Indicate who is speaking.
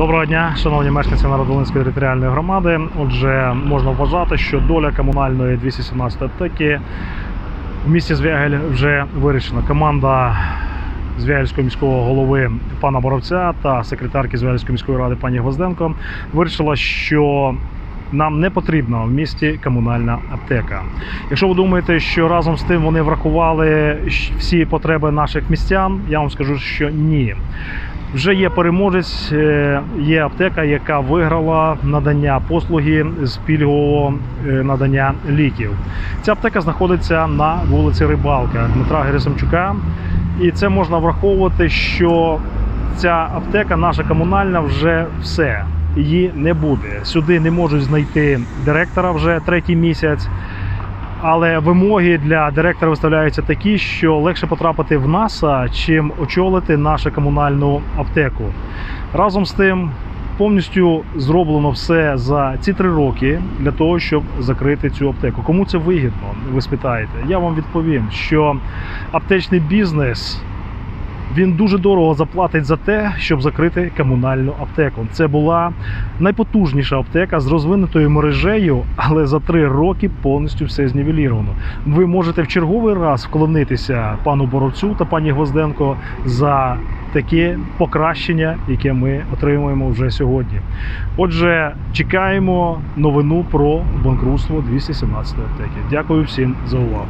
Speaker 1: Доброго дня, шановні мешканці Народолинської територіальної громади. Отже, можна вважати, що доля комунальної 217 аптеки в місті Звягель вже вирішена. Команда Звягельського міського голови пана Боровця та секретарки Звягельської міської ради пані Гвозденко вирішила, що нам не потрібна в місті комунальна аптека. Якщо ви думаєте, що разом з тим вони врахували всі потреби наших містян, я вам скажу, що ні. Вже є переможець, е, є аптека, яка виграла надання послуги з пільгового е, надання ліків. Ця аптека знаходиться на вулиці Рибалка Дмитра Герасимчука. І це можна враховувати, що ця аптека, наша комунальна, вже все. Її не буде. Сюди не можуть знайти директора вже третій місяць. Але вимоги для директора виставляються такі, що легше потрапити в НАСА, чим очолити нашу комунальну аптеку. Разом з тим, повністю зроблено все за ці три роки для того, щоб закрити цю аптеку. Кому це вигідно? Ви спитаєте? Я вам відповім, що аптечний бізнес. Він дуже дорого заплатить за те, щоб закрити комунальну аптеку. Це була найпотужніша аптека з розвинутою мережею, але за три роки повністю все знівеліровано. Ви можете в черговий раз вклонитися пану Боровцю та пані Гвозденко за таке покращення, яке ми отримуємо вже сьогодні. Отже, чекаємо новину про банкрутство 217 аптеки. Дякую всім за увагу.